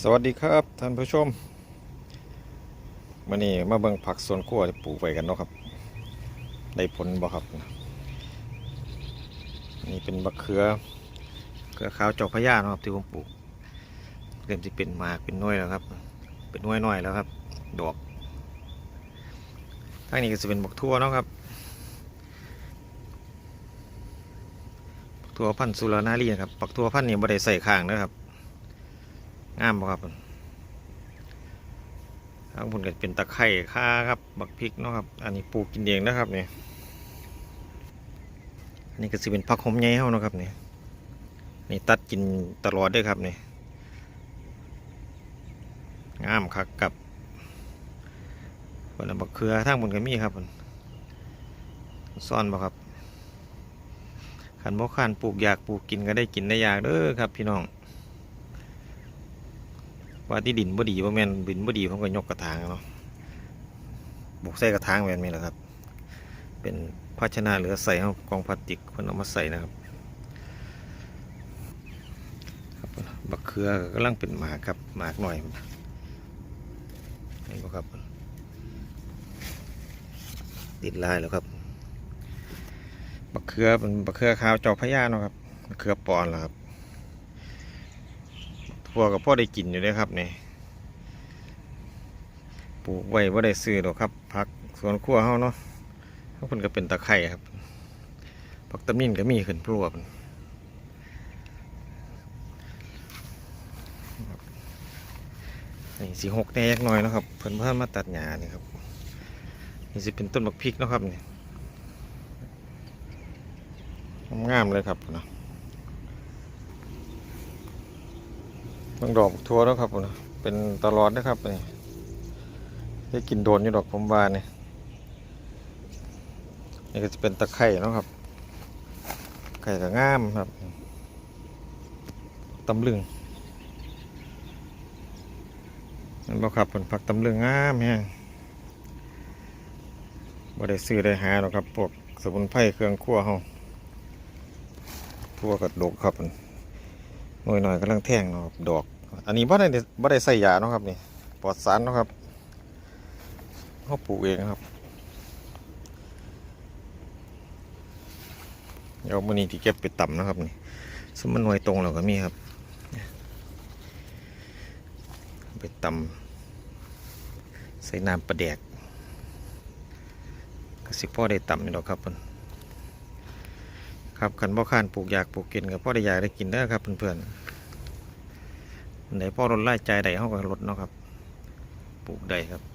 สวัสดีครับท่านผู้ชมวันนี้มาเบิ่งผักสวนครัวปลูกไว้กันเนาะครับ ได้ผลบ่ครับ นี่เป็นบักเขือเขือขาวจอกพญาเนาะครับที่ผมปลูกเริ่มที่เป็นหมากเป็นน้อยแล้วครับ เป็นน้อยน้อยแล้วครับ ดอกทางนี้ก็จะเป็นบักทั่วเนาะครับบักทั่วพันธุ์สุรานารีนะครับบักทั่วพันธุ์นี้บ่ได้ใส่ข้างนะครับ งามบ่ครับทางพุ่นก็เป็นตะไคร่ข่าครับ บักพริกเนาะครับ อันนี้ปลูกกินเองนะครับเนี่อันนี้ก็สิเป็นผักหอมใหญ่เฮาเนาะครับเนี่ยนี่ตัดกินตลอดด้วยครับเนี่ยงามคักกับคนลบักเขือทางบนก็มีครับซ่อนบ่ครับขันบ่ขานปลูกอยากปลูกกินก็ได้กินได้อยากเด้อครับพี่น้อง ว่าที่ดินบ่ดีบ่แม่นดินบ่ดีผมก็ยกกระถางเนาะบุกใส่กระถางแบบนี้แหละครับ เป็นภาชนะเหลือใส่เอากองพลาสติกคนเอามาใส่นะครับครับบักเขือกำลังเป็นหมากครับหมากหน่อยเห็นบ่ครับ ติดลายแล้วครับบักเขือเป็นบักเขือขาวจอกพญาเนาะครับบักเขือปอนแล้วครับ พวกับพ่อได้กินอยู่เด้อครับนี่ปลูกไว้ว่าได้ซื้อหรอกครับผักสวนครัวเฮาเนาะเฮาเพิ่นก็เป็นตะไคร่ครับผักตะมินก็มีขึ้นพรวบนี่สีหกแน่ยักน่อยนะครับ เพิ่นเพิ่นมาตัดหญ้านี่ครับนี่สิเป็นต้นบักพริกนะครับนี่งามเลยครับเนาะ บางดอกทัวแล้วครับผมเป็นตลอดนะครับนี่ได้กินโดนอยู่ดอกผมบานนี่นี่ก็จะเป็นตะไคร่นะครับ ไข่ก็งามครับตำลึงนั่นบ่ครับผลผักตำลึงงามแฮงบ่ได้ซื้อได้หาหรอกครับพวกสมุนไพรเครื่องครัวเฮาทั่วกับดกครับหน่อยหน่อยๆกำลังแท่งเนาะครับดอก อันนี้บ่ได้บ่ได้ใส่ยาเนาะครับนี่ปลอดสารเนาะครับเขาปลูกเองครับเดี๋ยวมื้อนี้ที่เก็บไปต่ำนะครับนี่สมมันหน่วยตรงแล้วก็มีครับ ไปต่ำใส่น้ำปลาแดกก็สิพ่อได้ต่ำนี่ดอกครับเพิ่อนครับคันบ่คร้านปลูกอยากปลูกกินก็พ่อได้อยากได้กินเด้ครับเพื่อนๆ ไหนพ่อรถไล่ใจใดเข้ากับรถเนาะครับ ปลูกใดครับ